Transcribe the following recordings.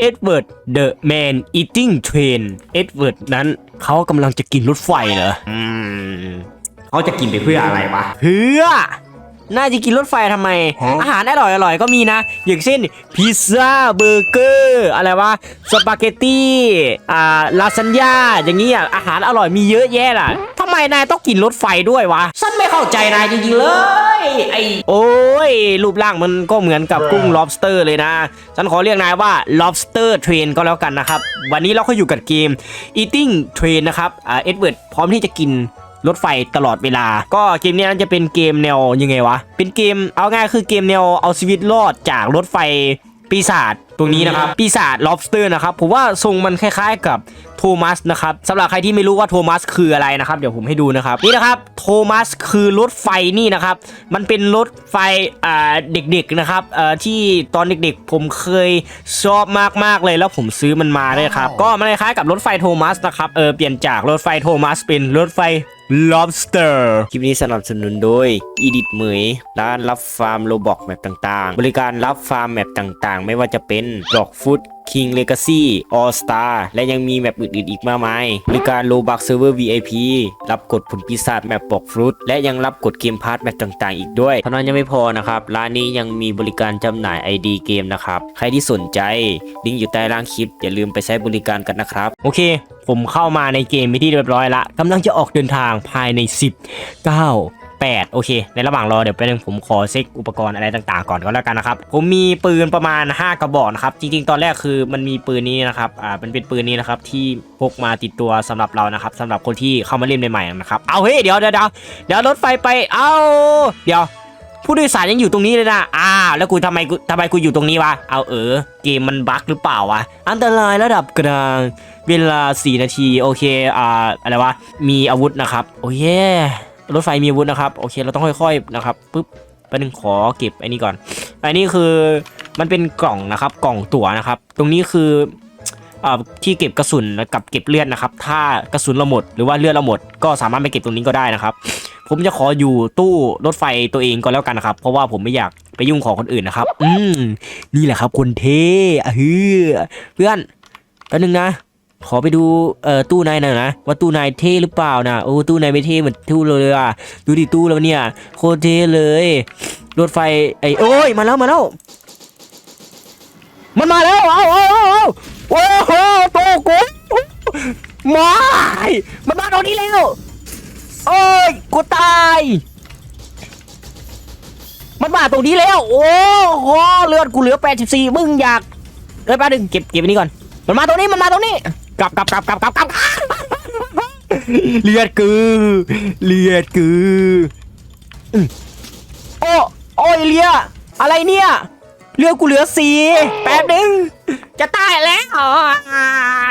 เอ็ดเวิร์ดเดอะแมนอีติ้งเทรนเอ็ดเวิร์ดนั้นเขากำลังจะกินรถไฟเหรอ อืม เขาจะกินไปเพื่ออะไรวะ เพื่อ น่าจะกินรถไฟทำไม อาหารอร่อยอร่อยๆก็มีนะ อย่างเช่นพิซซ่าเบอร์เกอร์อะไรวะสปาเกตตี้อ่าลาซานญ่าอย่างนี้อะอาหารอร่อยมีเยอะแยะล่ะทำไมนายต้องกินรถไฟด้วยวะฉันไม่เข้าใจนายจริงๆเลยไอโอ้ยรูปร่างมันก็เหมือนกับกุ้ง lobster เลยนะ ฉันขอเรียกนายว่า lobster train ก็แล้วกันนะครับ วันนี้เราก็อยู่กับเกม eating train นะครับอ่าเอ็ดเวิร์ดพร้อมที่จะกิน รถไฟตลอดเวลา ก็เกมเนี้ยจะเป็นเกมแนวยังไงวะ เป็นเกมเอาง่ายคือเกมแนวเอาชีวิตรอดจากรถไฟปีศาจตรงนี้นะครับปีศาจ lobster นะครับผมว่าทรงมันคล้ายๆกับโทมัสนะครับสำหรับใครที่ไม่รู้ว่าโทมัสคืออะไรนะครับเดี๋ยวผมให้ดูนะครับนี่นะครับโทมัสคือรถไฟนี่นะครับมันเป็นรถไฟอ่าเด็กๆนะครับเอ่อที่ตอนเด็กๆ ผมเคยชอบมากๆเลยแล้วผมซื้อมันมาด้วยครับก็มันคล้ายๆกับรถไฟโทมัสนะครับเออเปลี่ยนจากรถไฟโทมัสเป็นรถไฟ lobster คลิปนี้สนับสนุนโดย Edit เหมย ร้านรับฟาร์มโลบอกแมปต่างๆ บริการรับฟาร์มแมปต่างๆ ไม่ว่าจะเป็นดอกฟุต King Legacy All Star และยังมีแมปอื่นๆอีกมากมายบริการโลบักเซิร์ฟเวอร์ VIP รับกดผลปีศาจแมปบอกฟรุตและยังรับกดเกมพาร์ทแมปต่างๆ อีกด้วยเท่านั้นยังไม่พอนะครับ ร้านนี้ยังมีบริการจำหน่าย ID เกมนะครับ ใครที่สนใจลิงก์อยู่ใต้ล่างคลิป อย่าลืมไปใช้บริการกันนะครับ โอเค ผมเข้ามาในเกมไปที่เรียบร้อยละกำลังจะออกเดินทางภายใน 10 9 8 โอเค ในระหว่างรอเดี๋ยวแป๊บนึงผมขอเช็คอุปกรณ์อะไรต่างๆ ก่อนก็แล้วกันนะครับ ผมมีปืนประมาณ 5 กระบอกนะครับ จริงๆ ตอนแรกคือมันมีปืนนี้นะครับ อ่ามันเป็นปืนนี้นะครับที่พกมาติดตัวสำหรับเรานะครับสำหรับคนที่เข้ามาเล่นใหม่ๆนะครับ เอาเฮ้ยเดี๋ยวเดี๋ยวเดี๋ยวเดี๋ยวรถไฟไป เอาเดี๋ยวผู้โดยสารยังอยู่ตรงนี้เลยนะอ้าวแล้วกูทำไมกูทำไมกูอยู่ตรงนี้วะ เอาเออ เกมมันบั๊กหรือเปล่าวะ อันตรายระดับกลาง เวลา 4 นาที โอเค อ่า อะไรวะ มีอาวุธนะครับ โอ้ย รถไฟมีอาวุธนะครับ โอเค เราต้องค่อยๆนะครับปึ๊บแป๊บนึงขอเก็บไอ้นี่ก่อน อันนี้คือมันเป็นกล่องนะครับ กล่องตั๋วนะครับ ตรงนี้คือที่เก็บกระสุนกับเก็บเลือดนะครับ ถ้ากระสุนเราหมดหรือว่าเลือดเราหมด ก็สามารถไปเก็บตรงนี้ก็ได้นะครับ ผมจะขออยู่ตู้รถไฟตัวเองก็แล้วกันนะครับ เพราะว่าผมไม่อยากไปยุ่งของคนอื่นนะครับ อืมนี่แหละครับคนเท่อะฮือเพื่อนแป๊บนึงนะ ขอไปดูเอ่อตู้นายหน่อยนะว่าตู้นายเท่หรือเปล่านะโอ้ตู้นายไม่เท่เหมือนตู้เราเลยอะดูดิตู้เราเนี่ยโคตรเท่เลยรถไฟไอ้โอ้ยมาแล้วมาแล้วมันมาแล้วเอาเอาเอาเอาโอ้โหโตกูมามันมาตรงนี้แล้วโอ้ยกูตายมันมาตรงนี้แล้วโอ้โหเลือดกูเหลือ84มึงอยากเอ้ยแป๊บนึงเก็บเก็บอันนี้ก่อนมันมาตรงนี้มันมาตรงนี้ กลับกลับกลับกลับกลับกลับเลือดกูเลือดกูอืมโอ้โอ้ยเลียอะไรเนี่ยเลือดกูเหลือสี่แป๊บนึงจะตายแล้วอ่า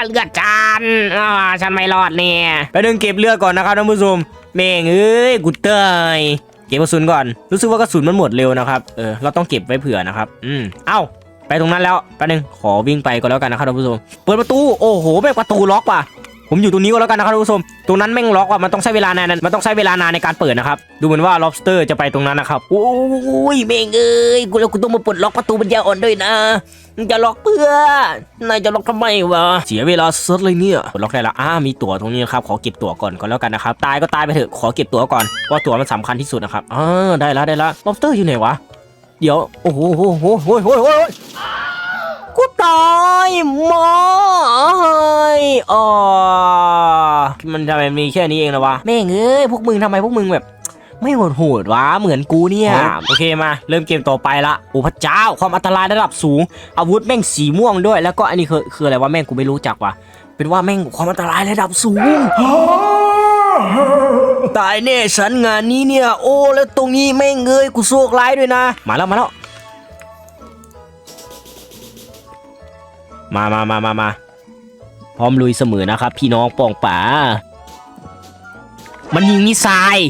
เลือดกันอ่าฉันไม่รอดเนี่ยแป๊บนึงเก็บเลือดก่อนนะครับท่านผู้ชมแม่งเอ้ยกูเตยเก็บกระสุนก่อน รู้สึกว่ากระสุนมันหมดเร็วนะครับเออเราต้องเก็บไว้เผื่อนะครับ อืมเอ้า ไปตรงนั้นแล้วแป๊บนึงขอวิ่งไปก่อนแล้วกันนะครับท่านผู้ชมเปิดประตูโอ้โหแม่งประตูล็อกว่ะผมอยู่ตรงนี้ก็แล้วกันนะครับท่านผู้ชม ตรงนั้นแม่งล็อกว่ะมันต้องใช้เวลานานมันต้องใช้เวลานานในการเปิดนะครับ ดูเหมือนว่า lobster จะไปตรงนั้นนะครับ โอ้ยแม่งเอ้ย กูแล้วกูต้องมาปลดล็อกประตูปัญญาอ่อนด้วยนะ จะล็อกเพื่อนายจะล็อกทำไมวะ เสียเวลาสุดเลยเนี่ยปลดล็อกได้ล้วอ้ามีตั๋วตรงนี้นะครับ ขอเก็บตั๋วก่อนก็แล้วกันนะครับ ตายก็ตายไปเถอะ ขอเก็บตั๋วก่อน เพราะตั๋วมันสำคัญที่สุดนะครับอ่าได้ล้วได้ล้ว lobster อยู่ไหนวะ เดี๋ยว โอ้โหโอ้โหโอ้โหโอ้โหโหกูตายหมอยอ๋อมันทำไมมีแค่นี้เองนะวะแม่งเอ้ยพวกมึงทำไมพวกมึงแบบ ไม่โหดโหดวะเหมือนกูเนี่ย โอเคมา เริ่มเกมต่อไปละโอ้พระเจ้าความอันตรายระดับสูง อาวุธแม่งสีม่วงด้วย แล้วก็อันนี้คือคืออะไรวะแม่งกูไม่รู้จักว่ะเป็นว่าแม่งความอันตรายระดับสูง ตายแน่ฉันงานนี้เนี่ย โอ้แล้วตรงนี้แม่งเอ้ยกูโชคร้ายด้วยนะ มาแล้วมาแล้วมามามามามาพร้อมลุยเสมอนะครับ พี่น้องปองป๋า มันยิงมิสไซล์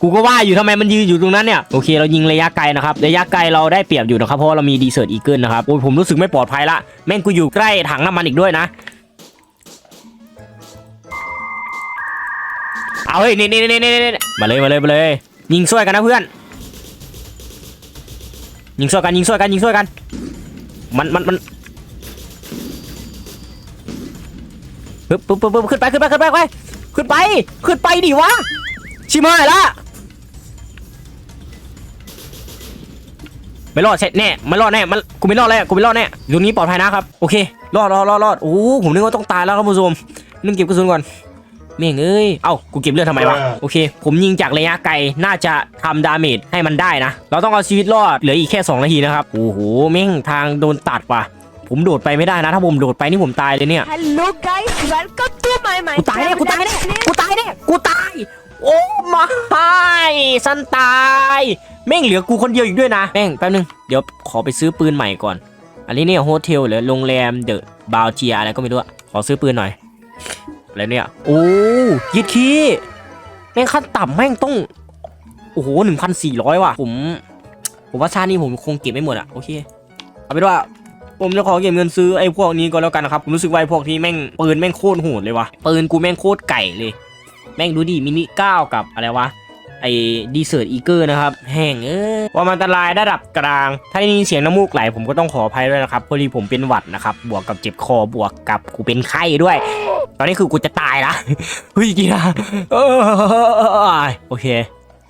กูก็ว่าอยู่ทำไมมันยืนอยู่ตรงนั้นเนี่ยโอเคเรายิงระยะไกลนะครับระยะไกลเราได้เปรียบอยู่นะครับเพราะเรามีดีเซอร์อีเกิลนะครับโอ้ยผมรู้สึกไม่ปลอดภัยละแม่งกูอยู่ใกล้ถังน้ำมันอีกด้วยนะ เอาเฮ้ยนี่นี่นี่นี่นี่มาเลยมาเลยมาเลย ยิงช่วยกันนะเพื่อน ยิงช่วยกันยิงช่วยกันยิงช่วยกัน มันมันมันปึ๊บปึ๊บปึ๊บปึ๊บขึ้นไปขึ้นไปขึ้นไปขึ้นไปขึ้นไปขึ้นไปดิวะชิมายละไม่รอดเสร็จแน่ไม่รอดแน่มันกูไม่รอดแล้วกูไม่รอดแน่อยู่นี้ปลอดภัยนะครับ โอเค รอดรอดรอดรอดโอ้โหผมนึกว่าต้องตายแล้วครับผู้ชมนึกเก็บกระสุนก่อน เม่งเอ้ย เอ้า กูเก็บเลือดทำไมวะ โอเค ผมยิงจากระยะไกล น่าจะทำดาเมจให้มันได้นะ เราต้องเอาชีวิตรอด เหลืออีกแค่ 2 นาทีนะครับ โอ้โห เม่งทางโดนตัดว่ะ ผมโดดไปไม่ได้นะ ถ้าผมโดดไปนี่ผมตายเลยเนี่ย Hello guys, welcome to my กูตายแน่ Minecraft กูตายแน่ Let's Play กูตายแน่กูตาย โอ้มาสันตายแม่งเหลือกูคนเดียวอีกด้วยนะแม่งแป๊บนึง เดี๋ยวขอไปซื้อปืนใหม่ก่อน อันนี้เนี่ยโฮเทลหรือโรงแรมเดอะบาวเจียอะไรก็ไม่รู้อะขอซื้อปืนหน่อย อะไรเนี่ย โอ้ยิดคีแม่งขั้นต่ำแม่งต้อง โอ้โหหนึ่งพันสี่ร้อยว่ะ ผม ผมว่าชาตินี้ผมคงเก็บไม่หมดอะโอเค เอาเป็นว่า ผมจะขอเก็บเงินซื้อไอ้พวกนี้ก็แล้วกันนะครับ ผมรู้สึกว่าไอ้พวกที่แม่งปืนแม่งโคตรโหดเลยวะปืนกูแม่งโคตรไก่เลย แม่งดูดิ มินิเก้ากับอะไรวะไอ้ดีเซอร์อีเกอร์นะครับ แห้งเออว่ามันอันตรายระดับกลาง ถ้าได้ยินเสียงน้ำมูกไหลผมก็ต้องขออภัยด้วยนะครับพอดีผมเป็นหวัดนะครับ บวกกับเจ็บคอบวกกับกูเป็นไข้ด้วย ตอนนี้คือกูจะตายละเฮ้ยกีฬาโอเค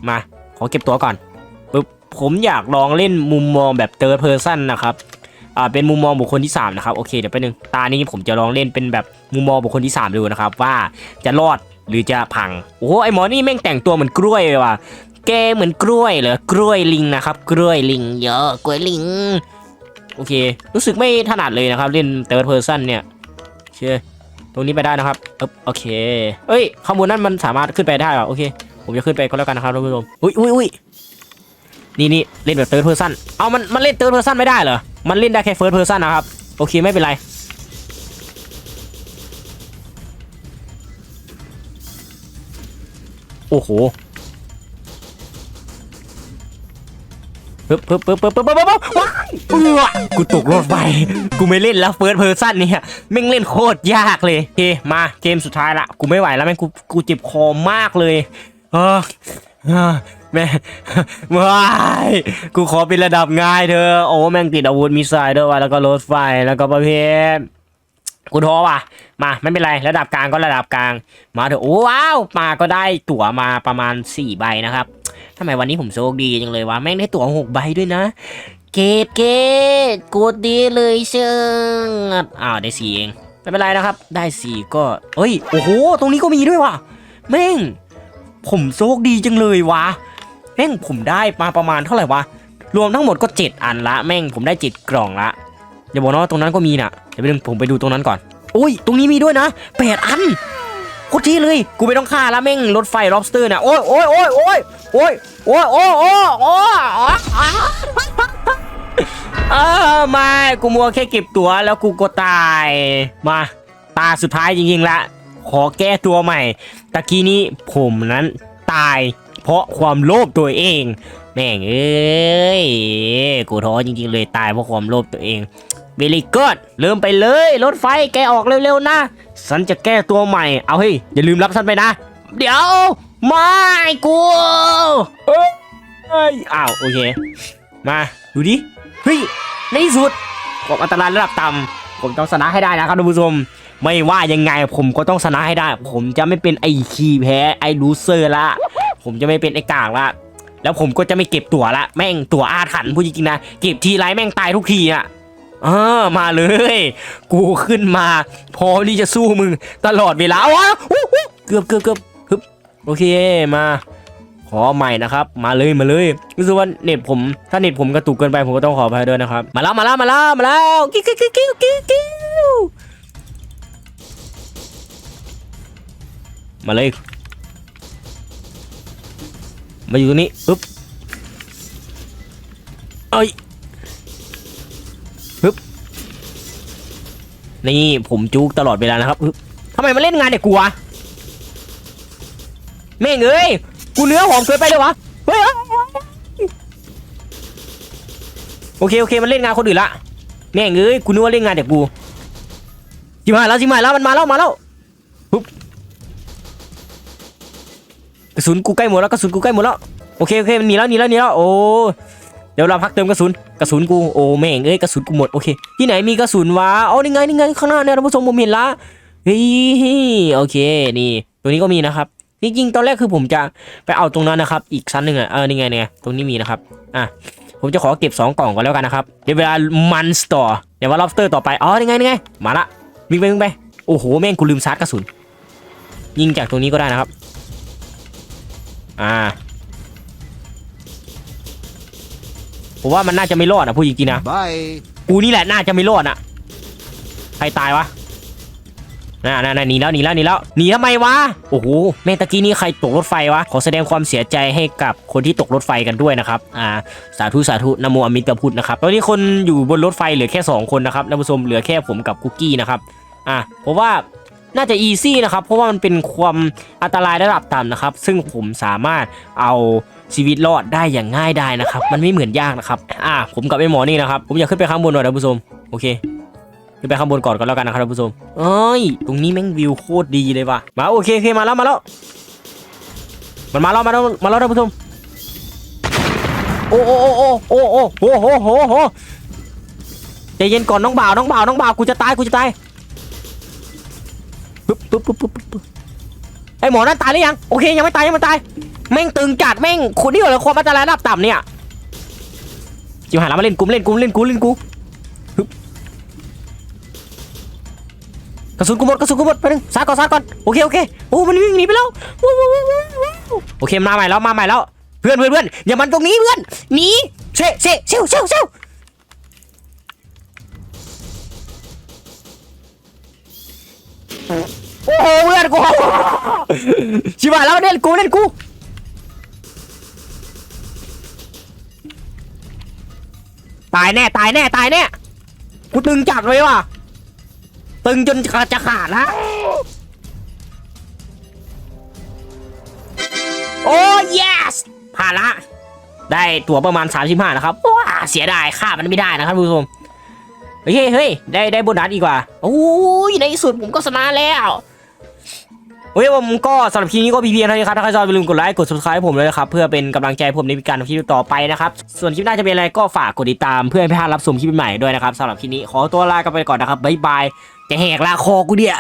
มา ขอเก็บตัวก่อนปึ๊บผมอยากลองเล่นมุมมองแบบเต r ร์เพอร์ซันนะครับอ่าเป็นมุมมองบุคคลที่ 3 นะครับ โอเค เดี๋ยวไปบนึง ตานี้ผมจะลองเล่นเป็นแบบมุมมองบุคคลที่ 3 ดูนะครับ ว่าจะรอดหรือจะพัง โอ้โหไอหมอนี่แม่งแต่งตัวเหมือนกล้วยเลยว่ะแกเหมือนกล้วยเหรอกล้วยลิงนะครับ กล้วยลิงเยอะกล้วยลิง โอเค รู้สึกไม่ถนัดเลยนะครับ เล่นเต r ร์เพอร์ซันเนี่ยโอเค ตรงนี้ไปได้นะครับเอ๊บโอเค เอ้ยข้างบนนั้นมันสามารถขึ้นไปได้เหรอโอเค ผมจะขึ้นไปก็แล้วกันนะครับท่านผู้ชมอุ้ยอุ้ยอุ้ยนี่นี่เล่นแบบเติร์ดเพอร์ซันเอามันมันเล่นเติร์ดเพอร์ซันไม่ได้เหรอ มันเล่นได้แค่เฟิร์สเพอร์ซันนะครับ โอเคไม่เป็นไร โอ้โห ปึ๊บปึ๊บปึ๊บปึ๊บปึ๊บปึ๊บปึ๊บว้ายเออกูตกรถไฟกูไม่เล่นแล้วเฟิร์สเพอร์ซันเนี่ยแม่งเล่นโคตรยากเลยโอเคมาเกมสุดท้ายละกูไม่ไหวแล้วแม่งกูกูเจ็บคอมากเลยเออแม่ว้ายกูขอเป็นระดับง่ายเธอ โอ้แม่งติดอาวุธมิสไซล์ด้วยว่ะแล้วก็รถไฟแล้วก็ประเภทกูท้อว่ะ มาไม่เป็นไรระดับกลางก็ระดับกลาง มาเถอะโอ้ว้าวมาก็ได้ตั๋วมาประมาณ 4 ใบนะครับ ทำไมวันนี้ผมโชคดีจังเลยวะแม่งได้ตั๋ว6ใบด้วยนะ เกตเกตกูดดีเลยเชิงอ้าวได้สี่เองไม่เป็นไรนะครับ ได้สี่ก็เอ้ยโอ้โหตรงนี้ก็มีด้วยว่ะแม่ง ผมโชคดีจังเลยวะแม่งผมได้มาประมาณเท่าไหร่วะรวมทั้งหมดก็ 7 อันละแม่งผมได้7กล่องละอย่าบอกนะว่าตรงนั้นก็มีน่ะเดี๋ยวไปดูผมไปดูตรงนั้นก่อนโอ้ย ตรงนี้มีด้วยนะ8อัน โคตรที่เลย กูไม่ต้องฆ่าละแม่งรถไฟ lobster น่ะโอ้ยโอ้ยโอ้ยโอ้ยโอ้ยโอ้ยโอ้ยโอ้ยโอ้ยเออไม่กูมัวแค่เก็บตัวแล้วกูก็ตาย มา ตาสุดท้ายจริงๆละ ขอแก้ตัวใหม่ ตะกี้นี้ผมนั้นตาย เพราะความโลภตัวเอง แม่งเอ้ย กูท้อจริงๆเลยตายเพราะความโลภตัวเอง วิลิก o ดเริ่มไปเลยรถไฟแกออกเร็วๆนะ ฉันจะแก้ตัวใหม่ เอาเฮ้ยอย่าลืมรับฉันไปนะ เดี๋ยวไม่กูเอ้ยอ้าวโอเค มาดูดิ เฮ้ย ในที่สุดความอันตรายระดับต่ำผมต้องชนะให้ได้นะครับท่านผู้ชม ไม่ว่ายังไงผมก็ต้องชนะให้ได้ ผมจะไม่เป็นไอ้ขี้แพ้ไอ้ลูเซอร์ละ ผมจะไม่เป็นไอ้กากละแล้วผมก็จะไม่เก็บตั๋วละแม่งตั๋วอาถรรพ์พูดจริงๆนะ เก็บทีไรแม่งตายทุกทีอะ เออมาเลย กูขึ้นมาพร้อมที่จะสู้มึงตลอดเวลาว้าวอู้หูเกือบเกือบเกือบฮึบโอเคมาขอใหม่นะครับ มาเลยมาเลยรู้สึกว่าเน็ตผมถ้าเน็ตผมกระตุกเกินไปผมก็ต้องขออภัยด้วยนะครับ มาแล้วมาแล้วมาแล้วมาแล้วกิ้วกิ้วกิ้วกิ้วกิ้วกิ้วมาเลย มาอยู่ตรงนี้ปึ๊บเอ้ย นี่ผมจุกตลอดเวลานะครับทำไมมาเล่นงานเด็กกูวะแม่งเอ้ยกูเนื้อหอมเกินไปเลยวะเฮ้ยเฮ้ยเฮ้ยโอเคโอเคมันเล่นงานคนอื่นละแม่งเอ้ยกูนึกว่าเล่นงานเด็กกูจิมาแล้วจิมาแล้วมันมาแล้วมาแล้วปุ๊บกระสุนกูใกล้หมดแล้วกระสุนกูใกล้หมดแล้วโอเคโอเคมันหนีแล้วหนีแล้วหนีแล้วโอ้ เดี๋ยวเราพักเติมกระสุนกระสุนกูโอ้แม่งเอ้ยกระสุนกูหมดโอเค ที่ไหนมีกระสุนวะเอ๋อนี่ไงนี่ไงข้างหน้าเนี่ยท่านผู้ชมผมเห็นละเฮ้ยโอเคนี่ ตัวนี้ก็มีนะครับจริงๆตอนแรกคือผมจะไปเอาตรงนั้นนะครับ อีกชั้นหนึ่งอะเออนี่ไงเนี่ยตรงนี้มีนะครับอะผมจะขอเก็บ 2 กล่องก่อนแล้วกันนะครับเดี๋ยวเวลามันสต่อเดี๋ยวว่า lobster ต่อไปอ๋อนี่ไงนี่ไงมาละวิ่งไปวิ่งไปโอ้โหแม่งกูลืมชาร์จกระสุนยิงจากตรงนี้ก็ได้นะครับ อ่า ผมว่ามันน่าจะไม่รอดนะพูดจริงๆนะ Bye. กูนี่แหละน่าจะไม่รอดอะ ใครตายวะน่าน่าน่าหนีแล้วหนีแล้วหนีแล้วหนีทำไมวะ โอ้โหแม่งตะกี้นี่ใครตกรถไฟวะ ขอแสดงความเสียใจให้กับคนที่ตกรถไฟกันด้วยนะครับ อ่า สาธุสาธุนะโมอมิตรพุทธนะครับ ตอนนี้คนอยู่บนรถไฟเหลือแค่ 2 คนนะครับท่านผู้ชมเหลือแค่ผมกับคุกกี้นะครับ อะผมว่าน่าจะอีซี่นะครับ เพราะว่ามันเป็นความอันตรายระดับต่ำนะครับ ซึ่งผมสามารถเอา ชีวิตรอดได้อย่างง่ายไดายนะครับ มันไม่เหมือนยากนะครับ อะผมกับไอ้หมอนี่นะครับ ผมอยากขึ้นไปข้างบนหน่อยท่านผู้ชม โอเค ขึ้นไปข้างบนก่อนก็แล้วกันนะครับผู้ชมเอ้ย ตรงนี้แม่งวิวโคตรดีเลยว่ะ มาโอเคโอเคมาแล้วมาแล้ว มันมาแล้วมาแล้วมาแล้วท่านผู้ชม โอ้โอ้โอ้โอ้โอ้โอ้โหโหโหโหใจเย็นก่อนน้องบ่าวน้องบ่าวน้องบ่าวกูจะตายกูจะตายปึ๊บปึ๊บปึ๊บปึ๊บปึ๊บไอหมอนั่นตายหรือยัง โอเคยังไม่ตายยังไม่ตาย แม่งตึงจัดแม่งคนที่อยู่ในความอันตรายระดับต่ำเนี่ยจิ๋วหาแล้วมาเล่นกูเล่นกูเล่นกูเล่นกูกระสุนกูหมดกระสุนกูหมดไปหนึ่งซาก่อนซาก่อนโอเคโอเคโอ้มันวิ่งหนีไปแล้วโอเคมาใหม่แล้วมาใหม่แล้วเพื่อนเพื่อนเพื่อนอย่ามันตรงนี้เพื่อนหนีเซ่เซ่เซ่เซ่เซ่โอ้โหเพื่อนกูชิบหายแล้วเล่นกูเล่นกู ตายแน่ตายแน่ตายแน่กูตึงจัดเลยว่ะ ตึงจนจะขาดล้วโอ้ yes ผ่านละ ได้ตั๋วประมาณ 35 นะครับว้าเสียดายค่ามันไม่ได้นะครับผู้ชมเฮ้ยเฮ้ยได้ได้โบนัสอีกว่าโอ้ยในสุดผมก็ชนะแล้ว โอเคผมก็สำหรับคลิปนี้ก็พีเพียงเท่านี้ครับ ถ้าใครชอบอย่าลืมกดไลค์ กด subscribe ให้ผมเลยนะครับ เพื่อเป็นกำลังใจผมในการทำคลิปต่อไปนะครับ ส่วนคลิปหน้าจะเป็นอะไรก็ฝากกดติดตามเพื่อไม่พลาดรับชมคลิปใหม่ด้วยนะครับสำหรับคลิปนี้ขอตัวลากันไปก่อนนะครับบ๊ายบายจะแหกลาคอกูเดีย